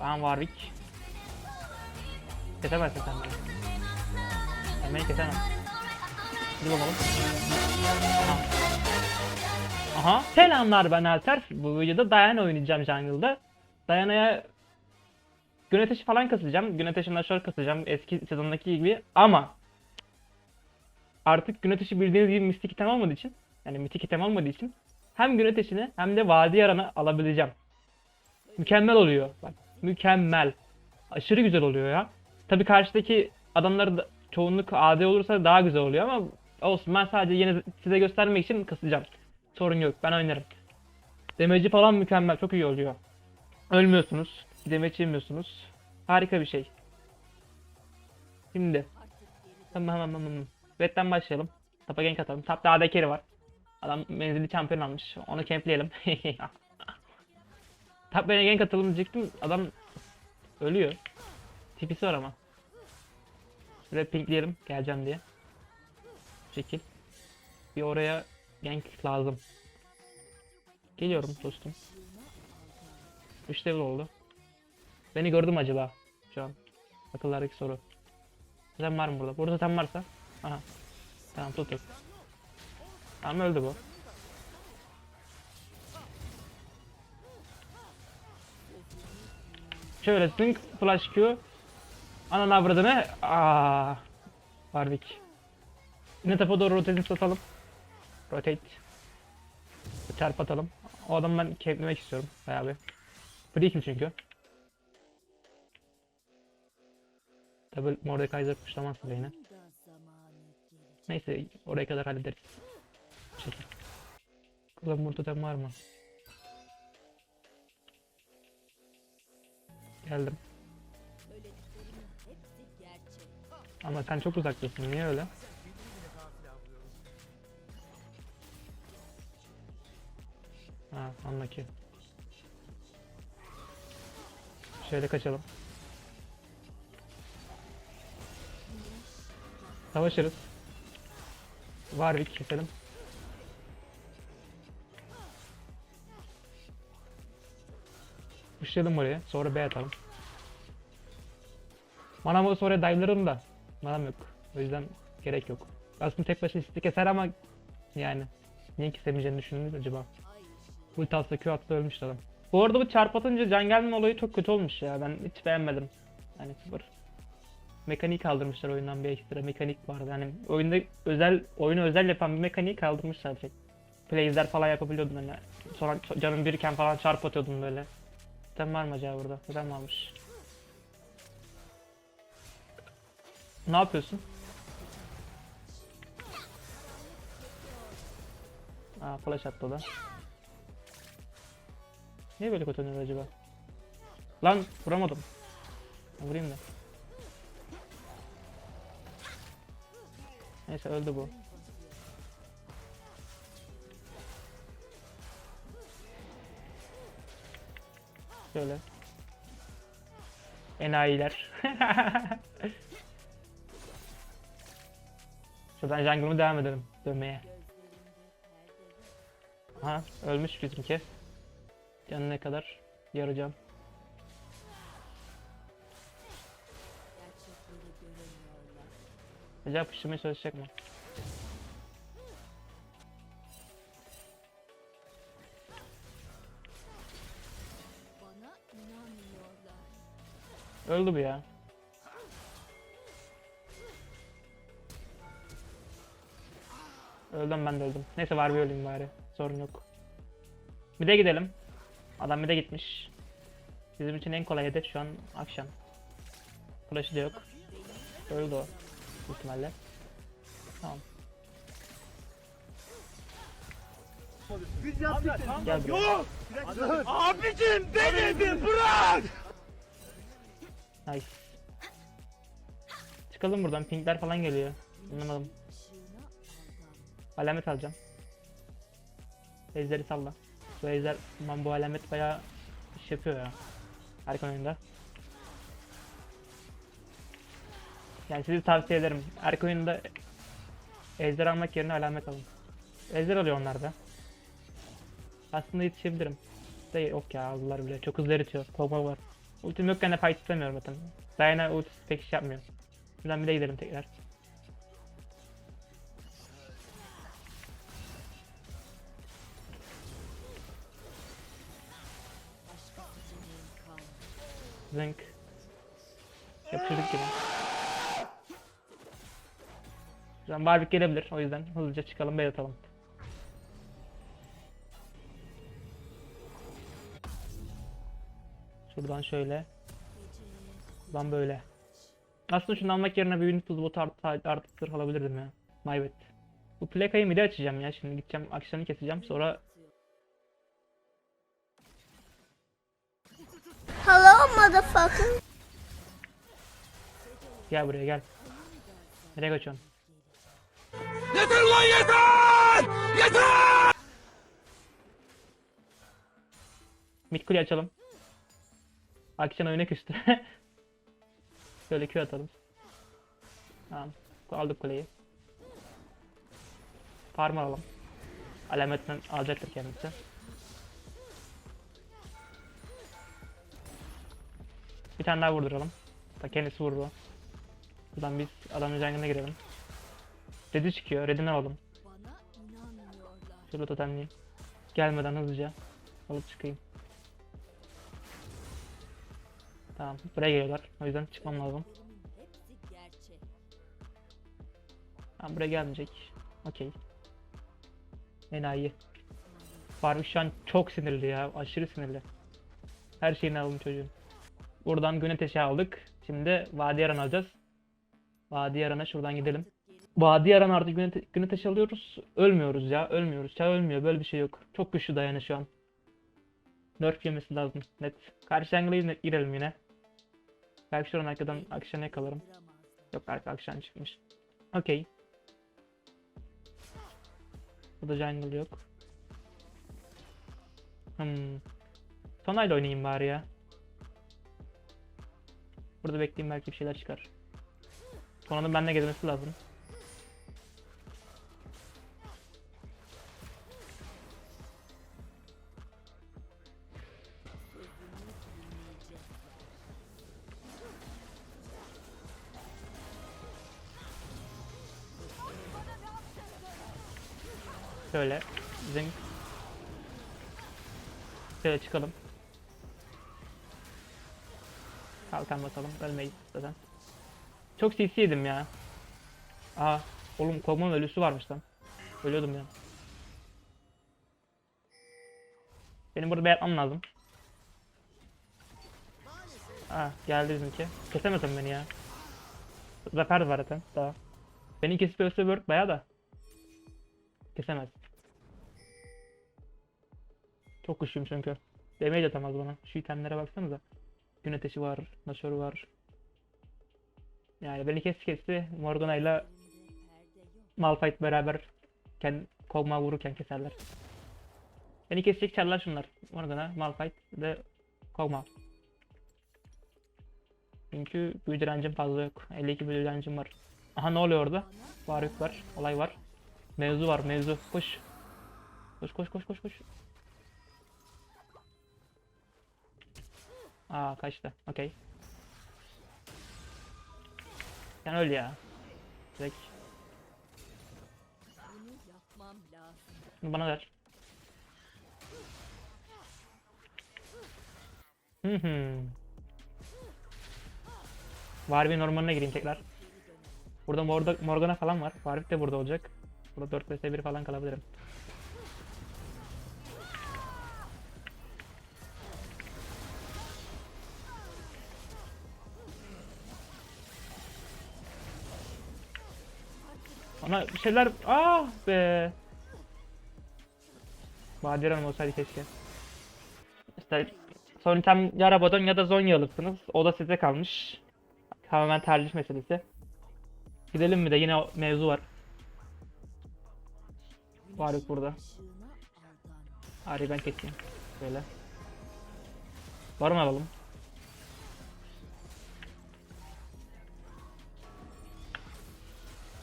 Lan Warwick. Kesemezsin sen beni. Sen beni kesemezsin. Hadi bakalım. Aha. Aha. Selamlar ben Alter. Bu videoda Diana oynayacağım jungle'da. Diana'ya gün ateşi falan kasacağım. Gün ateşinden short kasacağım. Eski sezondaki gibi. Ama artık gün ateşi bildiğiniz gibi mistik item olmadığı için yani mitik item olmadığı için hem gün ateşini hem de vadi yaranı alabileceğim. Mükemmel oluyor. Bak mükemmel. Aşırı güzel oluyor ya. Tabii karşıdaki adamlar da çoğunluk AD olursa daha güzel oluyor ama olsun ben sadece yine size göstermek için kasacağım. Sorun yok ben oynarım. Damage'i falan mükemmel çok iyi oluyor. Ölmüyorsunuz. Damage yemiyorsunuz. Harika bir şey. Şimdi. Tamam tamam tamam. Red'den başlayalım. Tapa gank atalım. Tapta AD carry var. Adam menzilli şampiyon almış. Onu campleyelim. Top lane'e gank atalım diyecektim. Adam ölüyor. Tipisi var ama. Şuraya pinkleyelim geleceğim diye. Çekil. Bir oraya gank lazım. Geliyorum dostum. 3 level oldu. Beni gördüm acaba şu an. Akıllardaki soru. Sen var mı burada? Burada sen varsa. Aha. Tamam tut tut. Tamam öldü bu. Şöyle zınk flash Q. Ananı avradını. Aa. Warwick. Yine tapa doğru rotate'ini satalım. Rotate. Çarp atalım. O adamı ben keplemek istiyorum. Bayağı bir. Free kill çünkü. Double Mordekaiser kuşlamazsa yine. Neyse oraya kadar hallederiz. Çekil. Ortadan var mı? Geldim. Ama sen çok uzaktasın. Niye öyle? Ha, anla ki. Şöyle kaçalım. Savaşırız. Warwick keselim. Pushlayalım oraya. Sonra B atalım. Manamı sonra dive'larım da. Manam yok. O yüzden gerek yok. Aslında tek başına sizi keser ama yani niye kesemeyeceğini düşündünüz acaba? Ulti atsa Q atsa ölmüş adam. Bu arada bu çarp atınca can gelmeme olayı çok kötü olmuş ya. Ben hiç beğenmedim. Yani sıfır. Mekanik kaldırmışlar oyundan bir ekstra mekanik vardı. Yani oyunda özel oyunu özel yapan bir mekaniği kaldırmışlar direkt. Plays'ler falan yapabiliyordun hani. Sonra canın biriken falan çarp atıyordun böyle. Sen var mı acaba burada? Neden varmış? Ne yapıyorsun? Aa flash attı o da. Niye böyle kötü oynuyor acaba? Lan vuramadım. Vurayım da. Neyse öldü bu. Şöyle. Enayiler. Şuradan jungle'ımı devam edelim dönmeye. Ha ölmüş bizimki. Canı ne kadar? Yarayacağım. Acaba pışırmaya çalışacak mı? Öldü bu ya. Öldüm ben de öldüm. Neyse var bir öleyim bari. Sorun yok. Bir de gidelim. Adam bir de gitmiş. Bizim için en kolay hedef şu an akşam. Flash'ı da yok. Öldü o. İhtimalle. Tamam. Biz yaptık. Gel buraya. Abicim beni bir bırak. Nice. Çıkalım buradan. Pinkler falan geliyor. Anlamadım. Alamet alacağım. Ejder'i salla. Bu ejder, aman bu alamet bayağı iş yapıyor ya. Harika oyunda. Yani sizi tavsiye ederim. Erk oyunda ejder almak yerine alamet alın. Ejder alıyor onlar da. Aslında yetişebilirim. De yok ya aldılar bile. Çok hızlı eritiyor. Kogma var. Ultim yokken de fight istemiyorum zaten. Diana ultisi pek iş yapmıyor. Şuradan bir de gidelim tekrar. Zınk. Yapıştırdık gibi. Şuradan Barbik gelebilir. O yüzden hızlıca çıkalım bey atalım. Şuradan şöyle. Buradan böyle. Aslında şunu almak yerine bir unit hızı botu art, artık zırh alabilirdim ya. My bad. Bu plakayı mide açacağım ya. Şimdi gideceğim akşamını keseceğim. Sonra Hello, motherfucker. gel buraya gel. Nereye kaçıyorsun? Yeter lan yeter! Yeter! Mid kuleyi açalım. Akşam oyuna küstü. Şöyle Q atalım. Tamam. Aldık kuleyi. Farm alalım. Alametten alacaktır kendisi. Bir tane daha vurduralım. Bak kendisi vurdu. Buradan biz adamın jungle'ına girelim. Red'i çıkıyor. Red'ini alalım. Şurada totemleyeyim. Gelmeden hızlıca alıp çıkayım. Tamam, buraya geliyorlar. O yüzden çıkmam lazım. Tamam, buraya gelmeyecek. Okey. Enayi. Barbie şu an çok sinirli ya. Aşırı sinirli. Her şeyini aldım çocuğun. Buradan gün ateşi aldık. Şimdi Vadi Yaran alacağız. Vadi Yaran'a şuradan gidelim. Vadi Yaran artık gün, ate- gün ateşi alıyoruz. Ölmüyoruz ya. Ölmüyoruz. Çağ ölmüyor. Böyle bir şey yok. Çok güçlü dayanı şu an. Nerf yemesi lazım. Net. Karşı jungle'a girelim yine. Belki şuradan arkadan akşam yakalarım. Yok arka akşam çıkmış. Okey. Burada jungle yok. Hmm. Tonayla oynayayım bari ya. Burada bekleyeyim belki bir şeyler çıkar. Tona'nın benimle gezmesi lazım. Şöyle. Zing. Şöyle çıkalım. Kalkan basalım. Ölmeyiz zaten. Çok CC yedim ya. Aa. Oğlum Kog'Maw ölüsü varmış lan. Ölüyordum ya. Benim burada bayatmam lazım. Aa geldi bizimki. Kesemezsin beni ya. Zafer var zaten daha. Beni kesip ölse bayağı da. Kesemez. Çok güçlüyüm çünkü. Damage atamaz bana. Şu itemlere baksanıza. Gün ateşi var, Nashor var. Yani beni kes kesti Morgana ile. Malphite beraber kendi Kog'Maw vururken keserler. Beni kesecek çarlar şunlar. Morgana, Malphite ve Kog'Maw. Çünkü büyü direncim fazla yok. 52 büyü direncim var. Aha ne oluyor orada? Varlık var, olay var. Mevzu var, mevzu. Koş. Koş koş koş koş koş. Aa kaçtı. Okey. Sen öl ya. Direkt. Bunu bana ver. Hı hı. Warwick'in ormanına gireyim tekrar. Burada Morda- Morgana falan var. Warwick de burada olacak. Burada 4 vs 1 falan kalabilirim. Ona bir şeyler... Ah be! Badir Hanım olsaydı keşke. İşte son item ya Rabadon ya da Zonya alırsınız. O da size kalmış. Tamamen tercih meselesi. Gidelim mi de yine mevzu var. Varlık burada. Ari ben keseyim. Böyle. Var mı alalım?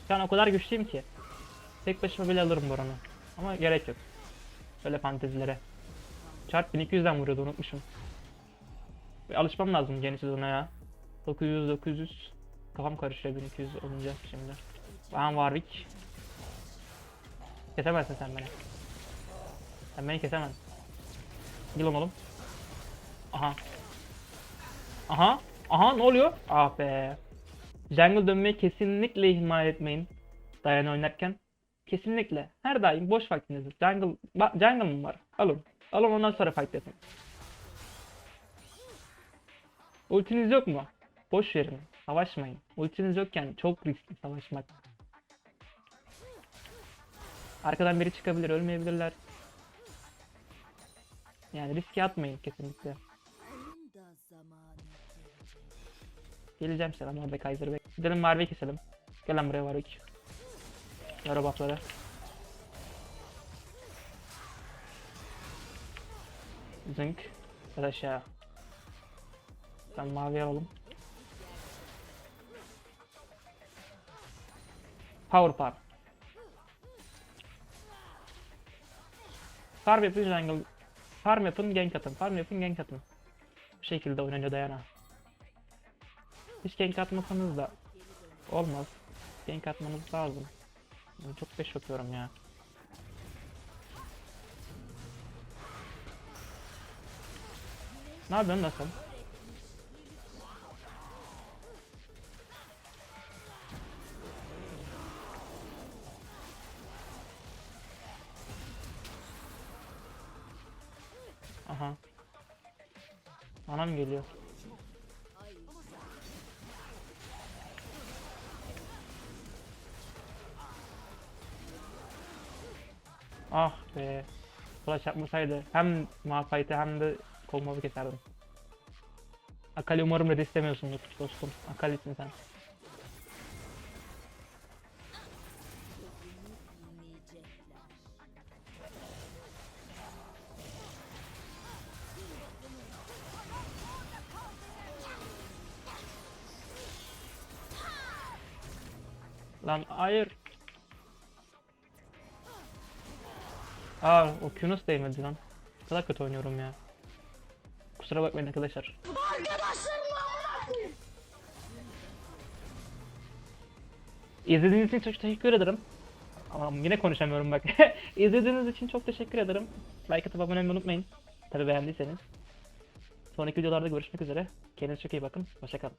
Şu an o kadar güçlüyüm ki. Tek başıma bile alırım Baron'u. Ama gerek yok. Böyle fantezilere. Çarp 1200'den vuruyordu unutmuşum. Bir alışmam lazım yeni sezona ya. 900 900 kafam karışıyor 1200 olunca şimdi. Ben Warwick. Kesemezsin sen beni. Sen beni kesemezsin. Yılın oğlum. Aha. Aha. Aha ne oluyor? Ah be. Jungle dönmeyi kesinlikle ihmal etmeyin. Dayan oynarken. Kesinlikle. Her daim boş vaktinizde. Jungle, ba- jungle mı var? Alın. Alın ondan sonra fight yapın. Ultiniz yok mu? Boş verin. Savaşmayın. Ultiniz yokken çok riskli savaşmak. Arkadan biri çıkabilir, ölmeyebilirler. Yani riske atmayın kesinlikle. Geleceğim selam abi Kaiser Bey. Gidelim Marve'yi keselim. Gel buraya Warwick. Yara buffları. Zınk. Hadi aşağı. Ben mavi alalım. Power Par. Farm yapın jungle. Farm yapın gank atın. Farm yapın gank atın. Bu şekilde oynanıyor Dayana. Hiç gank atmasanız da olmaz. Gank atmanız lazım. Çok beş yapıyorum ya. Ne yapıyorsun nasıl? Aha. Anam geliyor. Ah be. Flash yapmasaydı hem Malphite'i hem de Kolmaz'ı keserdim. Akali umarım red istemiyorsundur dostum. Akali'sin sen. Lan hayır. Aa o Q'nus değmedi lan. Ne kadar kötü oynuyorum ya. Kusura bakmayın arkadaşlar. İzlediğiniz için çok teşekkür ederim. Ama yine konuşamıyorum bak. İzlediğiniz için çok teşekkür ederim. Like atıp abone olmayı unutmayın. Tabi beğendiyseniz. Sonraki videolarda görüşmek üzere. Kendinize çok iyi bakın. Hoşçakalın.